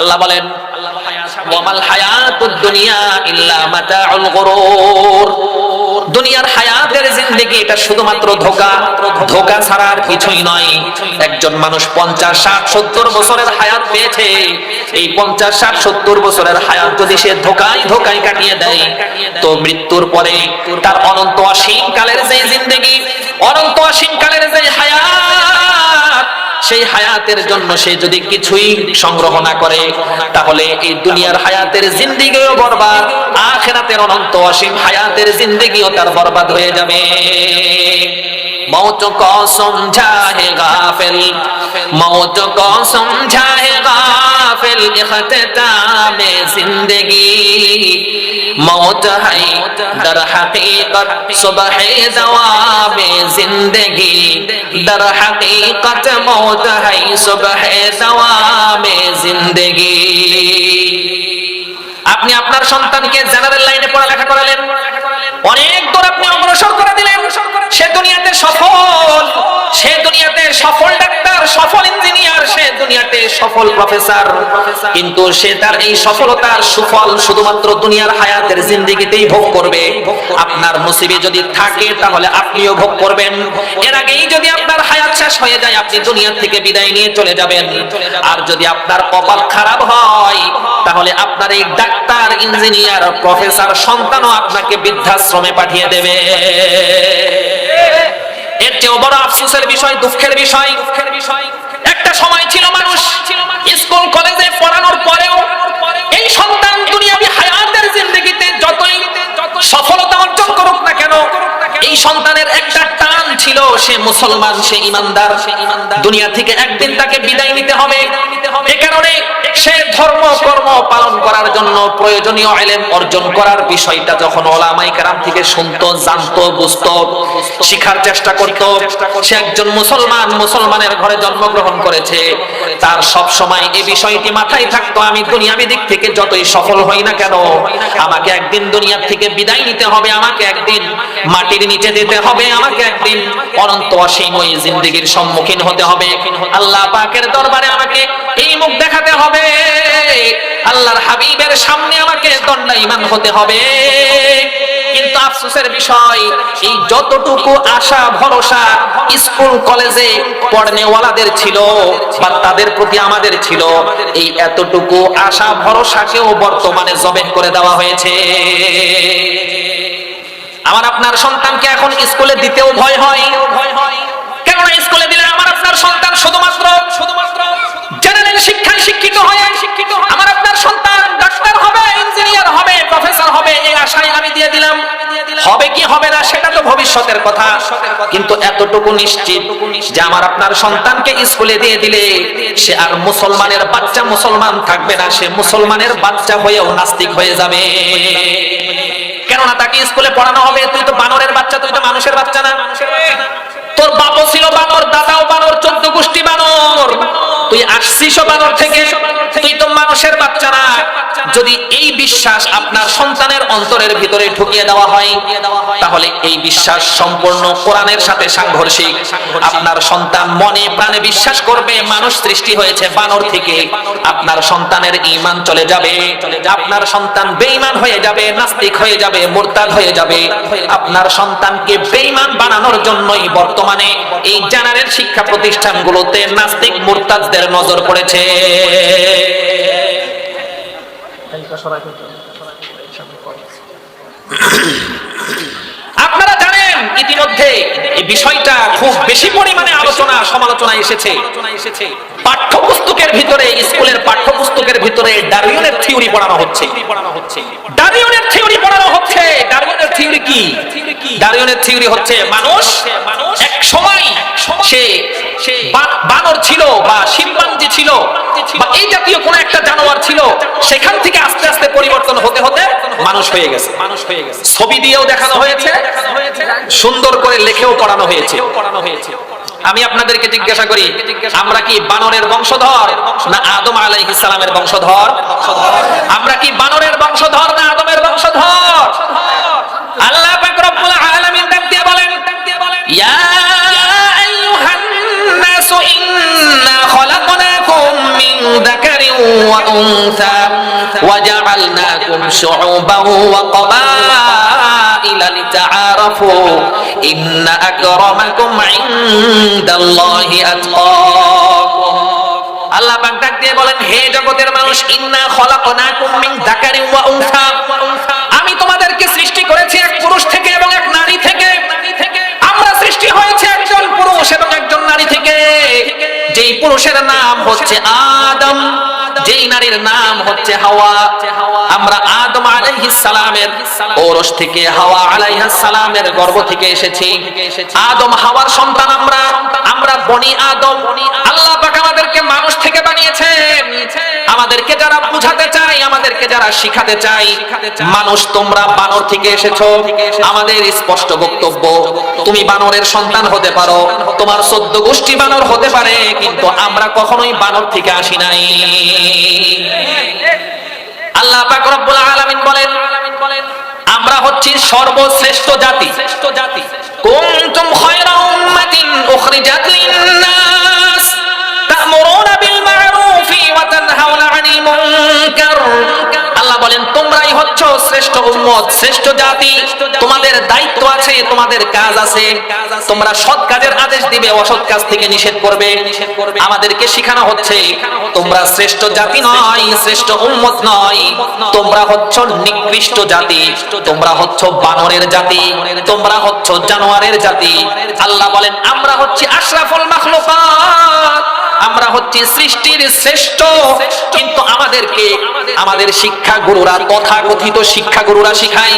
আল্লাহ বলেন, ওয়ামাল হায়াতুদ দুনিয়া ইল্লা মাতাউল গুরুর। দুনিয়ার হায়াতের জিন্দেগি এটা শুধুমাত্র ধোকা। ধোকা ছাড়া আর কিছুই নয়। একজন মানুষ পঞ্চাশ, ষাট, সত্তর বছরের হায়াত পেয়েছে। এই পঞ্চাশ, ষাট, সত্তর বছরের হায়াত যদি সে ধোকায় ধোকায় কাটিয়ে দেয়, তো মৃত্যুর পরে তার অনন্ত অসীম কালের যে জিন্দেগি, অনন্ত অসীম কালের যে হায়াত সেই হায়াতের জন্য সে যদি কিছুই সংগ্রহ না করে, তাহলে এই দুনিয়ার হায়াতের জিন্দিগিও বরবাদ, আখেরাতের অনন্ত অসীম হায়াতের জিন্দিগিও তার বরবাদ হয়ে যাবে। मौत को समझा है गाफिल मौत को समझा है गाफिल इख्तिताम जिंदगी मौत है दर हकीकत सुबह दवाम जिंदगी दर हकीकत मौत है सुबह दवाम जिंदगी আপনি আপনার সন্তানকে জেনারেল লাইনে পড়ালেখা করালেন অনেক দূর আপনি অগ্রসর করে দিলেন। সে দুনিয়াতে সফল। সে দুনিয়াতে সফল ডাক্তার সফল ইঞ্জিনিয়ার, সে দুনিয়াতে সফল প্রফেসর। কিন্তু সে তার এই সফলতার সুফল শুধুমাত্র দুনিয়ার হায়াতের জিন্দিগিতেই ভোগ করবে। আপনার নসিবে যদি থাকে, তাহলে আপনিও ভোগ করবেন। এর আগেই যদি আপনার হায়াত শেষ হয়ে যায়, আপনি দুনিয়া থেকে বিদায় নিয়ে চলে যাবেন। আর যদি আপনার কপাল খারাপ হয়, তাহলে আপনার এই ডাক্তার, ইঞ্জিনিয়ার, প্রফেসর, সন্তানও আপনাকে বৃদ্ধাশ্রমে পাঠিয়ে দেবে। চেয়েও বড় আফসোসের বিষয়, দুঃখের বিষয়। একটা সময় ছিল মানুষ স্কুল, কলেজে পড়ানোর পরেও এই সন্তান দুনিয়াবি হায়াতের জিন্দগিতে যতই সফলতা অর্জন করুক না কেন, এই সন্তানের একটা টান ছিল, সে মুসলমান, সে ইমানদার। দুনিয়া থেকে একদিন তাকে বিদায় নিতে হবে। শিখার চেষ্টা করত, সে একজন মুসলমান, মুসলমানের ঘরে জন্মগ্রহণ করেছে। তার সব সময় এই বিষয়টি মাথায় থাকতো, আমি দুনিয়াবি দিক থেকে যতই সফল হই না কেন, আমাকে একদিন দুনিয়া থেকে বিদায় নিতে হবে, আমাকে একদিন মাটির নিচে যেতে হবে, আমাকে একদিন অনন্ত অসীম ওই জিন্দগির সম্মুখীন হতে হবে। আল্লাহ পাকের দরবারে আমাকে এই মুখ দেখাতে হবে। আল্লাহর হাবিবের সামনে আমাকে দণ্ডায়মান হতে হবে। কিন্তু আফসোসের বিষয়, এই যতটুকু আশা, ভরসা স্কুল, কলেজে পড়নেওয়ালাদের ছিল বা তাদের প্রতি আমাদের ছিল, এই এতটুকু আশা, ভরসাকেও বর্তমানে করে দেওয়া হয়েছে। আমার আপনার সন্তানকে এখন স্কুলে দিতেও ভয় হয়। কেননা স্কুলে দিলে আমার আপনার সন্তান শুধুমাত্র শুধুমাত্র শিক্ষিত হয়ে, শিক্ষিত আমার আপনার সন্তান ডাক্তার হবে, ইঞ্জিনিয়ার হবে, প্রফেসর হবে, এই আশায় আমি দিয়ে দিলাম। হবে কি হবে না, সেটা তো ভবিষ্যতের কথা। কিন্তু এতটুকু নিশ্চিত যে আমার আপনার সন্তানকে স্কুলে দিয়ে দিলে সে আর মুসলমানের বাচ্চা মুসলমান থাকবে না, সে মুসলমানের বাচ্চা হয়েও নাস্তিক হয়ে যাবে। কেননা তাকে স্কুলে পড়ানো হবে, তুই তো বানরের বাচ্চা, তুই তো মানুষের বাচ্চা না। তোর বাপও ছিল বানর, দাদাও বানর, চোদ্দ গোষ্ঠী বানর। তুই আসছিস বানর থেকে, তুই তো মানুষের বাচ্চা না যদি এই বিশ্বাস আপনার সন্তানের অন্তরের ভিতরে ঢুকিয়ে দেওয়া হয়, তাহলে এই বিশ্বাস সম্পূর্ণ কোরআনের সাথে সাংঘর্ষিক। আপনার সন্তান মনে প্রাণে বিশ্বাস করবে, মানুষ সৃষ্টি হয়েছে বানর থেকে। আপনার সন্তানের ইমান চলে যাবে। আপনার সন্তান বেঈমান হয়ে যাবে, নাস্তিক হয়ে যাবে, মোরতাদ হয়ে যাবে। আপনার সন্তানকে বেঈমান বানানোর জন্যই বর্তমানে এই জেনারেল শিক্ষা প্রতিষ্ঠানগুলোতে নাস্তিক, মোরতাদদের নজর পড়েছে। আপনারা জানেন, ইতিমধ্যে এই বিষয়টা খুব বেশি পরিমাণে আলোচনা, সমালোচনা এসেছে। পাঠ্যপুস্তকের ভিতরে, স্কুলের পাঠ্যপুস্তকের ভিতরে ডারউইনের থিওরি পড়ানো হচ্ছে। ডারউইনের থিওরি পড়ানো হচ্ছে। ডারউইনের থিওরি কি? ডারউইনের থিওরি হচ্ছে মানুষ মানুষ এক সময় সে বানর ছিল বা শিম্পাঞ্জি ছিল বা এই জাতীয় কোন একটা জানোয়ার ছিল সেখান থেকে আস্তে আস্তে পরিবর্তন হতে হতে মানুষ হয়ে গেছে। মানুষ হয়ে গেছে। ছবি দিয়েও দেখানো হয়েছে সুন্দর করে লেখেও পড়ানো হয়েছে। পড়ানো হয়েছে। আমি আপনাদেরকে জিজ্ঞাসা করি আমরা কি বানরের বংশধর না আদম আলাইহিস সালামের বংশধর। আমরা কি বানরের বংশধর না আদমের বংশধর? আইয়ুহান নাসু ইন্না খলাকনাকুম মিন যাকারিন وأنثى وجعلناكم شعوبا وقبائل لتعارفوا إن أكرمكم عند الله أتقاكم আল্লাহ পাক ডাক দিয়ে বলেন হে জগতের মানুষ ইন্না খলাকনাকুম হচ্ছে হাওয়া আমরা আদম আলাইহিস সালামের ওরস থেকে, হাওয়া সালামের গর্ভ থেকে এসেছি। আদম, হাওয়ার সন্তান আমরা। আমরা বনি আদম। আল্লাহ পাক আমাদেরকে মানুষ থেকে আমাদেরকে যারা বুঝাতে চাই আমাদেরকে যারা শিখাতে চাই মানুষ, তোমরা বানর থেকে এসেছ। আমাদের স্পষ্ট বক্তব্য, তুমি বানরের সন্তান হতে পারো। তোমার সদ্য গোষ্ঠী বানর হতে পারে, কিন্তু আমরা কখনোই বানর থেকে আসি নাই। আল্লাহ পাক রব্বুল আলামিন বলেন, আমরা হচ্ছি সর্বশ্রেষ্ঠ জাতি। শ্রেষ্ঠ জাতি কুনতুম খায়রা উম্মাতিন উখরিজাত লিন-নাস। তা'মুরুনা বিল মা'রুফি ওয়া তানহাউনা 'আনিল মুনকার। হচ্ছ শ্রেষ্ঠ উম্মত, শ্রেষ্ঠ জাতি, তোমাদের দায়িত্ব আছে, তোমাদের কাজ আছে। তোমরা সৎ কাজের আদেশ দিবে, অসৎ কাজ থেকে নিষেধ করবে। আমাদেরকে শেখানো হচ্ছে, তোমরা শ্রেষ্ঠ জাতি নয়, শ্রেষ্ঠ উম্মত নয়। তোমরা হচ্ছ নিকৃষ্ট জাতি, তোমরা হচ্ছ বানরের জাতি, তোমরা হচ্ছ জানোয়ারের জাতি। আল্লাহ বলেন, আমরা হচ্ছি আশরাফুল আমরা হচ্ছি সৃষ্টির শ্রেষ্ঠ, কিন্তু আমাদেরকে আমাদের শিক্ষা গুরুরা তথাকথিত শিক্ষা গুরুরা শিখায়।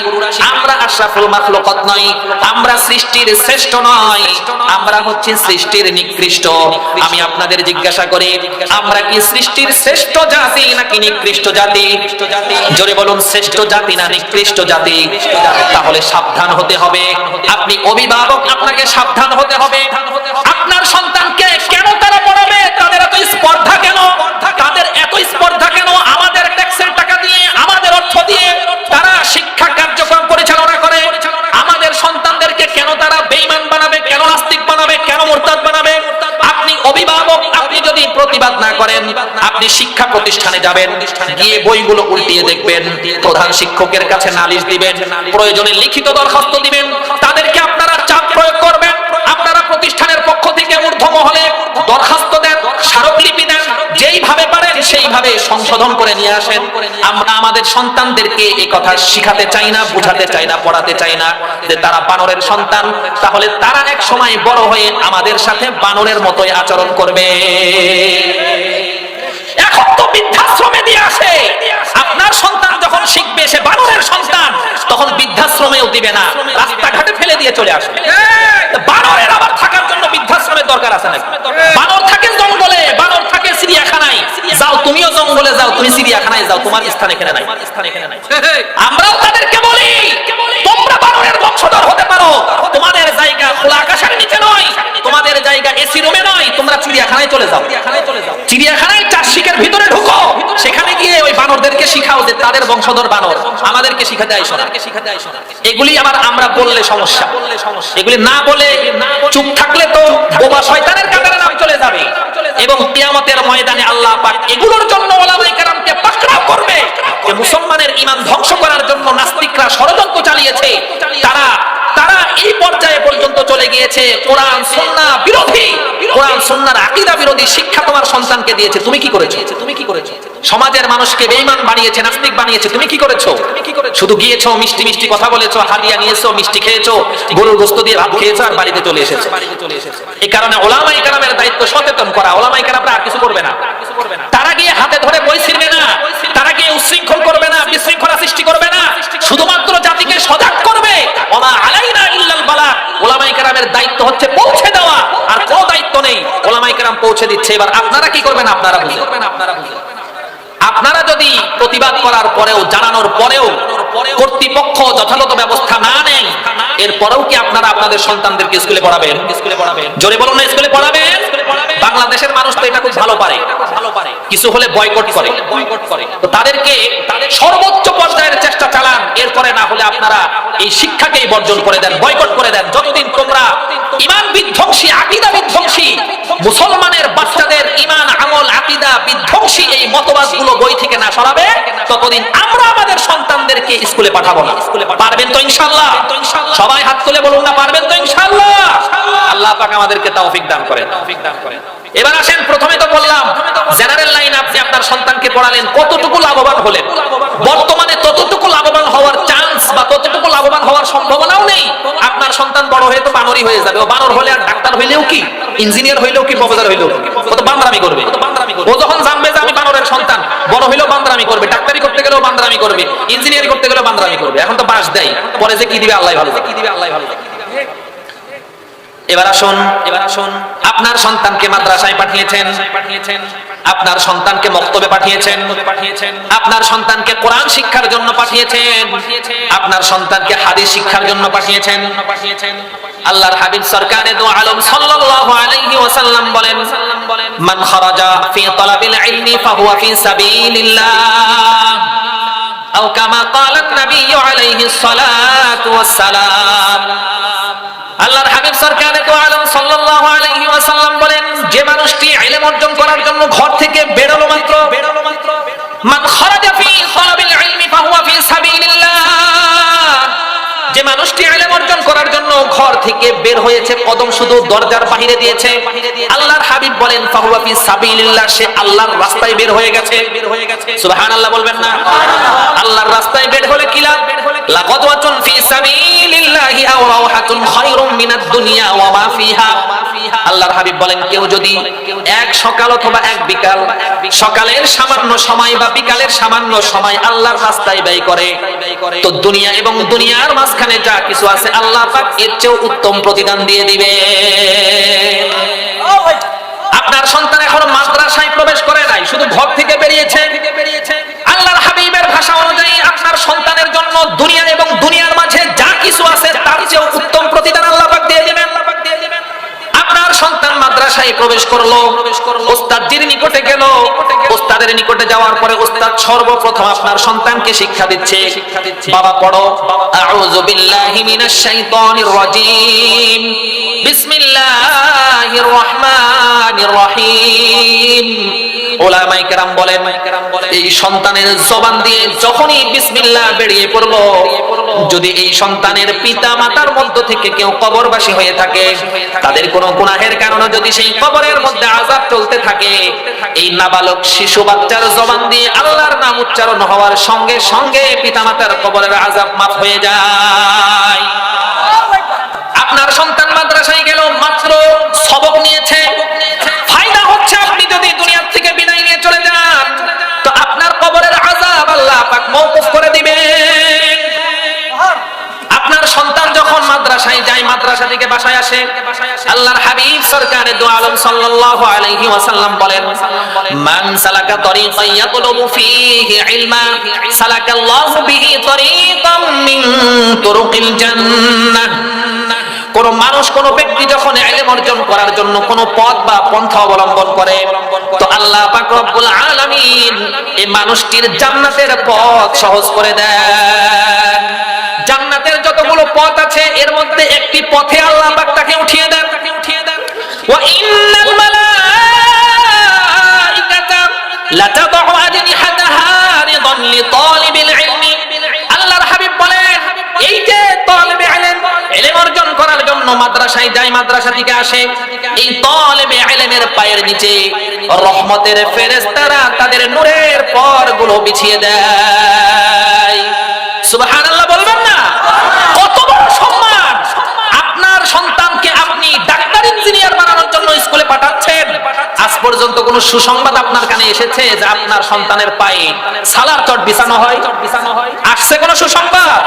আমরা আশরাফুল মাখলুকাত নই, আমরা সৃষ্টির শ্রেষ্ঠ নয় আমরা হচ্ছি সৃষ্টির নিকৃষ্ট। আমি আপনাদের জিজ্ঞাসা করি, আমরা কি সৃষ্টির শ্রেষ্ঠ জাতি নাকি নিকৃষ্ট জাতি? জোরে বলুন, শ্রেষ্ঠ জাতি না নিকৃষ্ট জাতি? তাহলে সাবধান হতে হবে। আপনি অভিভাবক, আপনাকে সাবধান হতে হবে। আপনার সন্তানকে কেন স্পর্ধা কেন? তাদের এত স্পর্ধা কেন? আমাদের ট্যাক্সের টাকা দিয়ে, আমাদের অর্থ দিয়ে তারা শিক্ষা কার্যক্রম পরিচালনা করে। আমাদের সন্তানদেরকে কেন তারা বেঈমান বানাবে? কেন নাস্তিক বানাবে? কেন মুরতাদ বানাবে? আপনি অভিভাবক, আপনি যদি প্রতিবাদ না করেন, আপনি শিক্ষা প্রতিষ্ঠানে যাবেন, গিয়ে বইগুলো উল্টিয়ে দেখবেন, প্রধান শিক্ষকের কাছে নালিশ দিবেন, প্রয়োজনে লিখিত দরখাস্ত দিবেন তাদেরকে আপনারা চাপ প্রয়োগ করবেন আপনারা প্রতিষ্ঠানের পক্ষ থেকে ঊর্ধ্ব মহলে দরখাস্ত দেন স্মারকলিপি দেন যেইভাবে পারেন সেইভাবে সংশোধন করে নিয়ে আসেন। আমরা আমাদের সন্তানদেরকে এই কথা শিখাতে চাই না, বুঝাতে চাই না, পড়াতে চাই না যে তারা বানরের সন্তান। তাহলে তারা এক সময় বড় হয়ে আমাদের সাথে বানরের মতোই আচরণ করবে। এখন তো বৃদ্ধাশ্রমে দিয়ে আসে। আপনার সন্তান যখন শিখবে, সে বানরের সন্তান, তখন বৃদ্ধাশ্রমেও দিবে না। রাস্তাঘাটে ফেলে দিয়ে চলে আসবে। বানরের আবার থাকার জন্য বৃদ্ধাশ্রমের দরকার আছে নাকি? বানর থাকে তুমি চিড়িয়াখানায় যাও, তোমার স্থান এখানে নাই। আমরাও তাদেরকে বলি, তোমরা বানরের বংশধর হতে পারো। তোমাদের জায়গা খোলা আকাশের নিচে নয়, তোমাদের জায়গা এসি রুমে নয়, তোমরা চিড়িয়াখানায় চলে যাও। চিড়িয়াখানায় চারশিকের ভিতরে ঢুকো, সেখানে গিয়ে ওই বানরদেরকে শিখাও যে তাদের বংশধর বানর, আমাদেরকে শিখাতে আইসো না। এগুলি আবার আমরা বললে সমস্যা। এগুলি না বলে চুপ থাকলে তো বোবা শয়তানের কাতারে নাম চলে যাবে। এবং কিয়ামতের ময়দানে আল্লাহ পাক এগুলোর জন্য ওলামায়ে করবে যে মুসলমানের ইমান ধ্বংস করার জন্য নাস্তিকরা ষড়যন্ত্র চালিয়েছে। তারা তারা এই পর্যায়ে পর্যন্ত চলে গিয়েছে। কোরআন, সন্না বিরোধী। কোরআন সন্ন্যার আকিদা বিরোধী শিক্ষা তোমার সন্তানকে দিয়েছে। তুমি কি করেছ? তুমি কি করেছ? সমাজের মানুষকে বেঈমান বানিয়েছে, নাস্তিক বানিয়েছে, তুমি কি করেছ? শুধু গিয়েছো, মিষ্টি মিষ্টি কথা বলেছ হাদিয়া নিয়েছো, মিষ্টি খেয়েছো, গরুর গোস্ত দিয়ে ভাত খেয়েছো আর বাড়িতে চলে এসেছ। এই কারণে ওলামায়ে কেরামের দায়িত্ব সচেতন করা ওলামায়ে কেরামরা আর কিছু করবে না। তারা গিয়ে হাতে ধরে বই ছিড়বে না, তারা গিয়ে উচ্ছৃঙ্খল করবে না, বিশৃঙ্খলা সৃষ্টি করবে না, শুধুমাত্র জাতিকে সজাগ করবে। ওমা আলাইনা ইল্লাল বালা ওলামায়ে কেরামের দায়িত্ব হচ্ছে পৌঁছে দেওয়া, আর কোনো দায়িত্ব নেই। ওলামায়ে কেরাম পৌঁছে দিচ্ছে, এবার আপনারা কি করবেন? আপনারা বুঝে আপনারা বুঝে আপনারা যদি প্রতিবাদ করার পরেও, জানানোর পরেও কর্তৃপক্ষ যথাযথ ব্যবস্থা না নেয়, এরপরেও কি আপনারা আপনাদের সন্তানদেরকে স্কুলে পড়াবেন? স্কুলে পড়াবেন জোরে বলুন না, স্কুলে পড়াবেন? বাংলাদেশের মানুষ তো এটা খুব ভালো পারে। ভালো পারে কিছু হলে বয়কট করে। বয়কট করে তো তাদেরকে তাদের সর্বোচ্চ পর্যায়ের চেষ্টা চালান, এরপরে না হলে আপনারা এই শিক্ষাকেই বর্জন করে দেন, বয়কট করে দেন। যতদিন তোমরা ইমান বিধ্বংসী আকিদা বিধ্বংসী মুসলমানের বাচ্চাদের বিধ্বংসী এই মতবাদগুলো বই থেকে না সরাবে, ততদিন আমরা আমাদের সন্তানদেরকে স্কুলে পাঠাবো না। স্কুলে পারবেন তো ইনশাল্লাহ? সবাই হাত তুলে বলুন না, পারবেন তো ইনশাআল্লাহ আল্লাহ পাক আমাদেরকে তৌফিক দান করেন। তৌফিক দান করেন এবার আসেন, প্রথমে তো বললাম জেনারেল লাইন আপনি আপনার সন্তানকে পড়ালেন, কতটুকু লাভবান হলেন? বর্তমানে ততটুকু লাভবান হওয়ার চান্স বা ততটুকু লাভবান হওয়ার সম্ভাবনাও নেই। আপনার সন্তান বড় হয়ে তো বানরই হয়ে যাবে। ও বানর হলে আর ডাক্তার হইলেও কি? ইঞ্জিনিয়ার হইলেও কি? প্রফেসর হইলেও কি? তো বান্দরামি করবে। ও যখন জানবে যে আমি বানরের সন্তান, বড় হইলেও বান্দরামি করবে। ডাক্তারি করতে গেলেও বান্দরামি করবে। ইঞ্জিনিয়ারিং করতে গেলেও বান্দরামি করবে। এখন তো বাস দেয়। পরে যে কি দিবে আল্লাহ ভালো কি দিবে আল্লাহ ভালো এবার আসুন এবার আসুন। আপনার সন্তানকে মাদ্রাসায় পাঠিয়েছেন। পাঠিয়েছেন আপনার সন্তানকে মক্তবে পাঠিয়েছেন। পাঠিয়েছেন আপনার সন্তানকে কোরআন শিক্ষার জন্য পাঠিয়েছেন। আপনার সন্তানকে হাদিস শিক্ষার জন্য পাঠিয়েছেন। পাঠিয়েছেন আল্লাহর হাবিব সরকারে দো আলম সাল্লাল্লাহু আলাইহি ওয়াসাল্লাম বলেন, মান খারাজা ফি তালাবিল ইলমি ফাহুয়া ফি সাবিলিল্লাহ আও কামা ক্বালা নবী আলাইহিস সালাতু ওয়াস সাল্লাল্লাহু বলেন, যে মানুষটি ইলম অর্জন করার জন্য ঘর থেকে বেরোলো মাত্র। বেরোলো মাত্র মান খারাজা ফি ঘর থেকে বের হয়েছে, কদম শুধু দরজার বাহিরে দিয়েছে। আল্লাহর হাবিব বলেন, ফাহুয়া ফি সাবিলিল্লাহ সে আল্লাহর রাস্তায় বের হয়ে গেছে। বের হয়ে গেছে বলবেন না? আল্লাহর রাস্তায় বের হলে কি লাভ? ফি সাবিলিল্লাহি আও রাওহাতুন খায়রুম মিনাদ দুনিয়া ওয়া মা ফিহা। আল্লাহর হাবিব বলেন, কেউ যদি এক সকাল অথবা এক বিকাল, সকালের সামান্য সময় বা বিকালের সামান্য সময় আল্লাহর রাস্তায় ব্যয় করে তো দুনিয়া এবং দুনিয়ার মাঝখানে যা কিছু আছে, আল্লাহ পাক এর চেয়েও উত্তম প্রতিদান দিয়ে দিবে। আপনার সন্তান এখন মাদ্রাসায় প্রবেশ করে নাই, শুধু ঘর থেকে বেরিয়েছে। আল্লাহর হাবিবের ভাষা অনুযায়ী আপনার সন্তানের জন্য দুনিয়া এবং দুনিয়ার মাঝে যা কিছু আছে, তার চেয়েও উত্তম প্রতিদান আল্লাহ পাক দিয়ে দিবেন আপনার সন্তান মাদ্রাসায় প্রবেশ করল ওস্তাদের নিকটে গেল, ওস্তাদের নিকটে যাওয়ার পরে ওস্তাদ সর্বপ্রথম আপনার সন্তানকে শিক্ষা দিচ্ছে। বাবা পড়ো, আউযু বিল্লাহি মিনাশ শাইতানির রাজিম। বিসমিল্লাহির রহমানির রহিম। ওলামায়ে কেরাম বলেন, এই সন্তানের জবান দিয়ে যখনই বিসমিল্লাহ বেরিয়ে পড়ল, যদি এই সন্তানের পিতা মাতার মধ্য থেকে কেউ কবরবাসী হয়ে থাকে, তাদের কোনো গুনাহের কারণে যদি সেই কবরের মধ্যে আযাব চলতে থাকে, এই নাবালক শিশু বাচ্চার জবান দিয়ে আল্লাহর নাম উচ্চারণ হওয়ার সঙ্গে সঙ্গে পিতামাতার কবরের আযাব মাফ হয়ে যায়। মাদ্রাসা থেকে বাসায় আসে। আল্লাহর হাবিব সরকারে দু আলম সাল্লাল্লাহু আলাইহি ওয়াসাল্লাম বলেন, মান সালাকা তরিকান ইয়াতলুবু ফীহি ইলমা, সালাকাল্লাহু বিহি তরিকাম মিন তুরুকিল জান্নাহ। কোন মানুষ, কোন ব্যক্তি যখন ইলম অর্জন করার জন্য কোন পথ বা পন্থা অবলম্বন করে, তো আল্লাহ পাক রব্বুল আলামিন এই মানুষটির জান্নাতের পথ সহজ করে যতগুলো পথ আছে, এর মধ্যে একটি পথে আল্লাহ পাক তাকে উঠিয়ে দেন। উঠিয়ে দেন এই যে অর্জন করার জন্য মাদ্রাসায় মাদ্রাসা আসে, এই পায়ের নিচে রহমতের ফেরেশতারা তাদের নূরের পরগুলো বিছিয়ে দেয় সুবহানাল্লাহ বলবেন না কত বড় সম্মান আপনার সন্তানকে আপনি ডাক্তার ইঞ্জিনিয়ার বানানোর জন্য স্কুলে পাঠাচ্ছেন আজ পর্যন্ত কোন সুসংবাদ আপনার কানে এসেছে যে আপনার সন্তানের পায়ে সালার চট বিছানো হয়? বিছানো হয় আসছে কোন সুসংবাদ?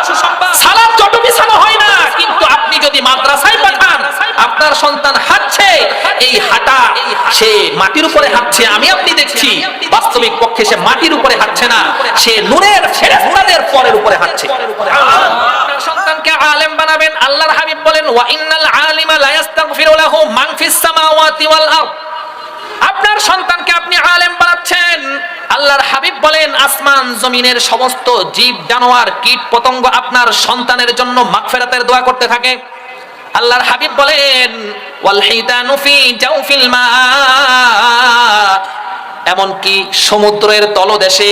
সালার চট বিছানো হয় না। কিন্তু আপনি যদি মাদ্রাসায় পাঠান, আপনার সন্তান হাঁটছে, এই হাঁটা সে মাটির উপরে হাঁটছে, আমি আপনি দেখছি, বাস্তবিক পক্ষে সে মাটির উপরে হাঁটছে না, সে নূরের ফেরেশতাদের পরের উপরে হাঁটছে। সন্তানকে আলেম বানাবেন, আল্লাহর হাবিব বলেন, ওয়া ইন্নাল আলিমা লা ইস্তাগফিরু লাহু মান ফিস সামাওয়াতি ওয়াল আরদ। আপনার সন্তানকে আপনি আলেম বানাচ্ছেন। আল্লাহর হাবিব বলেন, আসমান জমিনের সমস্ত জীব, জানোয়ার, কীট, পতঙ্গ আপনার সন্তানের জন্য মাগফিরাতের দোয়া করতে থাকে। আল্লাহর হাবিব বলেন, ওয়াল হিতানু ফি জাওফিল মা এমনকি সমুদ্রের তলদেশে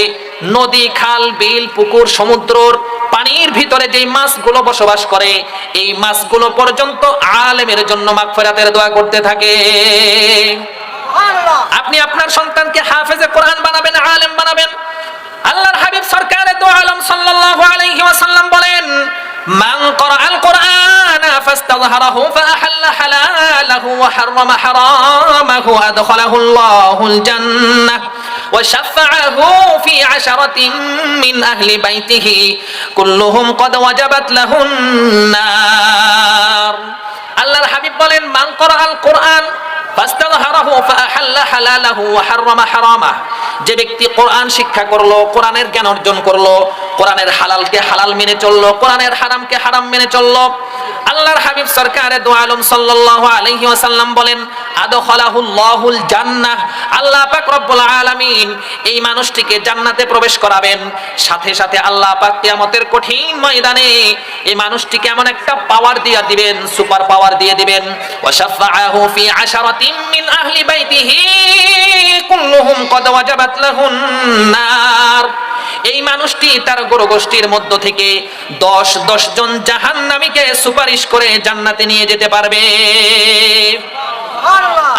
নদী, খাল, বিল, পুকুর, সমুদ্রর পানির ভিতরে যেই মাছগুলো বসবাস করে, এই মাছগুলো পর্যন্ত আলেমের জন্য মাগফিরাতের দোয়া করতে থাকে। আপনি আপনার সন্তানকে হাফেজে কোরআন বানাবেন আলেম বানাবেন আল্লাহর হাবিব সরকারে তো আলম সাল্লাল্লাহু আলাইহি ওয়াসাল্লাম বলেন মান ক্বরাআল কুরআন ফাস্তাযহারাহু ফাআহাল্ল হালালাহু ওয়া হাররামা হারামাহু আদখালাহু আল্লাহুল জান্নাহ وشفعه في عشرة من أهل بيته كلهم قد وجبت له النار আল্লাহর হাবিব বলেন মান ক্বরাআল কুরআন যে ব্যক্তি কোরআন শিক্ষা করল, কোরআনের জ্ঞান অর্জন করল, কোরআনের হালালকে হালাল মেনে চলল, কোরআনের হারামকে হারাম মেনে চলল, আল্লাহর হাবিব সরকারে আলম সাল্লাল্লাহু আলাইহি ওয়াসাল্লাম বলেন, আদখালাহুল্লাহুল জান্নাহ, আল্লাহ পাক রব্বুল আলামিন এই মানুষটিকে জান্নাতে প্রবেশ করাবেন। সাথে সাথে আল্লাহ পাক কিয়ামতের কঠিন ময়দানে এই মানুষটিকে এমন একটা পাওয়ার দিয়ে দিবেন সুপার পাওয়ার দিয়ে দিবেন। ওয়া ফি আশারাতিন মিন আহলি বাইতিহি কুল্লুহুম কদ ওয়াজাবাত লাহুন নার। এই মানুষটি তার গোষ্ঠীর মধ্য থেকে দশ দশ জন জাহান নামীকে সুপারিশ করে জান্নাতে নিয়ে যেতে পারবে।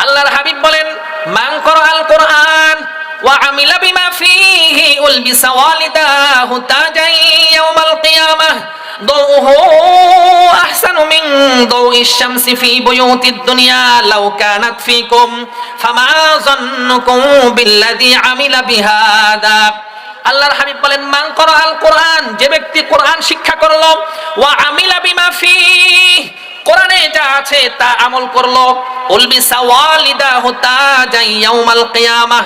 আল্লাহর হাবিব বলেন মাংকর আল কোরআন ওয়া আমিলা বিমা ফীহি উলবিসা ওয়ালিদাহু তাজাই ইয়াউমাল কিয়ামাহ ضوءه أحسن من ضوء الشمس في بيوت الدنيا لو كانت فيكم فما ظنكم بالذي عمل بهذا আল্লাহর হাবিব বলেন মান করা আল কোরআন যে ব্যক্তি কোরআন শিক্ষা করলো ওয়া আমিলা বিমা ফি কোরআনে যা আছে তা আমল করলো উলবি সাওয়ালিদা হুতা যাই ইয়াউমাল কিয়ামাহ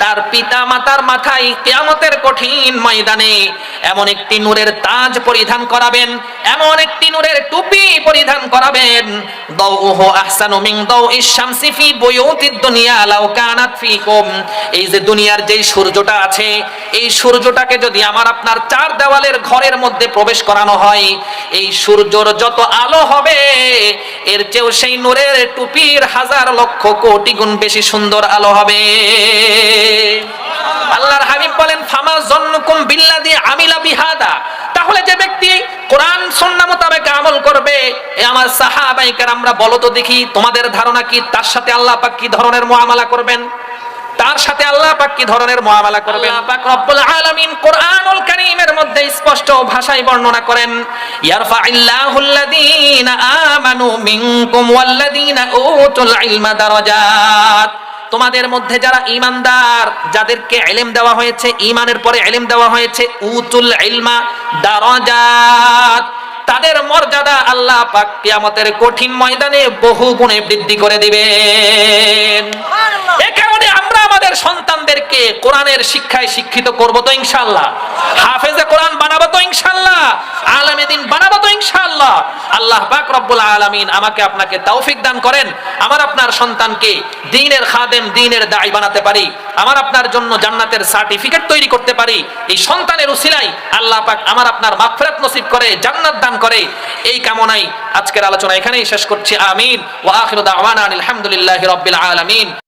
তার পিতা মাতার মাথায় কেয়ামতের কঠিন ময়দানে এমন একটি নূরের তাজ পরিধান করাবেন, এমন একটি নূরের টুপি পরিধান করাবেন। দাউহু আহসানু মিন দাউইশ শামসি ফি বুয়ুতিদ দুনিয়া লাউ কানাত ফিকুম। এই যে দুনিয়ার যেই সূর্যটা আছে, এই সূর্যটাকে যদি আমার আপনার চার দেওয়ালের ঘরের মধ্যে প্রবেশ করানো হয়, এই সূর্যর যত আলো হবে, এর চেয়েও সেই নূরের টুপির হাজার লক্ষ কোটি গুণ বেশি সুন্দর আলো হবে। আল্লাহর হাবিব বলেন, ফামা জন্নুকুম বিল্লাদি আমিলা বিহাদা। তাহলে যে ব্যক্তি কোরআন, সন্না মোতাবেক আমল করবে, এ আমার সাহাবাই আমরা বলো তো দেখি তোমাদের ধারণা কি? তার সাথে আল্লাহ পাক কি ধরনের মুআমালা করবেন? তার সাথে আল্লাহ পাক কি ধরনের মুআমালা করবেন? আল্লাহ পাক রব্বুল আলামিন কোরআনুল কারীমের মধ্যে স্পষ্ট ভাষায় বর্ণনা করেন ইয়ারফাইল্লাহুল্লাযীনা আমানু মিনকুম ওয়াল্লাযীনা উতুল ইলমা দারাজাত। তোমাদের মধ্যে যারা ইমানদার যাদেরকে এলেম দেওয়া হয়েছে ইমানের পরে এলেম দেওয়া হয়েছে উতুল ইলমা দারাজাত তাদের মর্যাদা আল্লাহ পাক কিয়ামতের কঠিন ময়দানে বহু গুণে বৃদ্ধি করে দিবেন। আমাদের সন্তানদেরকে কোরআনের শিক্ষায় শিক্ষিত করব তো ইনশাআল্লাহ। হাফেজে কোরআন বানাবো তো ইনশাআল্লাহ। আলেমে দিন বানাবো তো ইনশাআল্লাহ। আল্লাহ পাক রব্বুল আলামিন আমাকে আপনাকে তৌফিক দান করেন। আমার আপনার সন্তানকে দ্বীনের খাদেম দ্বীনের দায়ী বানাতে পারি। আমার আপনার জন্য জান্নাতের সার্টিফিকেট তৈরি করতে পারি। এই সন্তানের উসিলাই আল্লাহ পাক আমার আপনার মাগফিরাত নসিব করে, জান্নাত দান করে। এই কামনাই আজকের আলোচনা এখানেই শেষ করছি। আমিন। ওয়া আখিরু দাওয়ানা আলহামদুলিল্লাহি রাব্বিল আলামিন।